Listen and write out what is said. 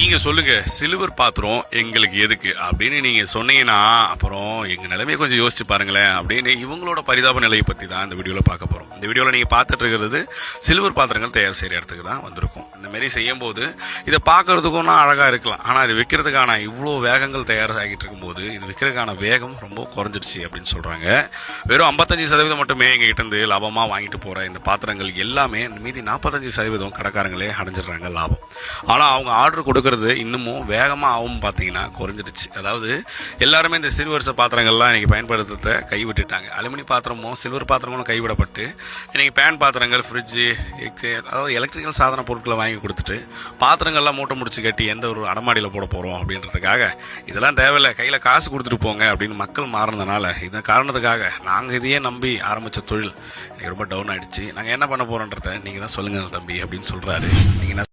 நீங்க சொல்லுங்க சில்வர் பாத்திரம் எங்களுக்கு எதுக்கு? அப்படின்னு நீங்க சொன்னீங்கன்னா அப்புறம் எங்க நிலைமையை கொஞ்சம் யோசிச்சு பாருங்களேன் அப்படின்னு இவங்களோட பரிதாப நிலையை பத்தி தான் இந்த வீடியோல பார்க்க போறோம். இந்த வீடியோல நீங்க பார்த்துட்டு இருக்கிறது சில்வர் பாத்திரங்கள் தயார் செய்யற இடத்துக்கு தான் வந்திருக்கும். இந்த மாதிரி செய்யும் போது இதை பார்க்கறதுக்கும் அழகா இருக்கலாம். ஆனா இது விற்கிறதுக்கான இவ்வளோ வேகங்கள் தயாராகிட்டு இருக்கும்போது இது விற்கிறதுக்கான வேகம் ரொம்ப குறைஞ்சிருச்சு அப்படின்னு சொல்றாங்க. வெறும் 55% சதவீதம் மட்டுமே எங்ககிட்ட இருந்து லாபமா வாங்கிட்டு போற இந்த பாத்திரங்கள் எல்லாமே மீதி 45% சதவீதம் கடைக்காரங்களே அடைஞ்சிடுறாங்க லாபம். ஆனா அவங்க ஆர்டர் கொடுக்கறது இன்னமும் வேகமாக ஆகும் பார்த்தீங்கன்னா குறைஞ்சிடுச்சு. அதாவது எல்லாருமே இந்த சில்வர்ஸை பாத்திரங்கள்லாம் இன்றைக்கி பயன்படுத்த கைவிட்டுட்டாங்க. அலுமினி பாத்திரமும் சில்வர் பாத்திரங்களும் கைவிடப்பட்டு இன்னைக்கு பேன் பாத்திரங்கள் ஃப்ரிட்ஜு எக்ஸே அதாவது எலக்ட்ரிக்கல் சாதன பொருட்களை வாங்கி கொடுத்துட்டு பாத்திரங்கள்லாம் மூட்டை முடிச்சு கட்டி எந்த ஒரு அடமாடியில் போட போகிறோம் அப்படின்றதுக்காக இதெல்லாம் தேவையில்லை. கையில் காசு கொடுத்துட்டு போங்க அப்படின்னு மக்கள் மாறினதுனால இந்த காரணத்துக்காக நாங்கள் இதையே நம்பி ஆரம்பித்த தொழில் இன்றைக்கி ரொம்ப டவுன் ஆயிடுச்சு. நாங்கள் என்ன பண்ண போகிறோன்றத நீங்கள் தான் சொல்லுங்கள் தம்பி அப்படின்னு சொல்கிறாரு நீங்கள் என்ன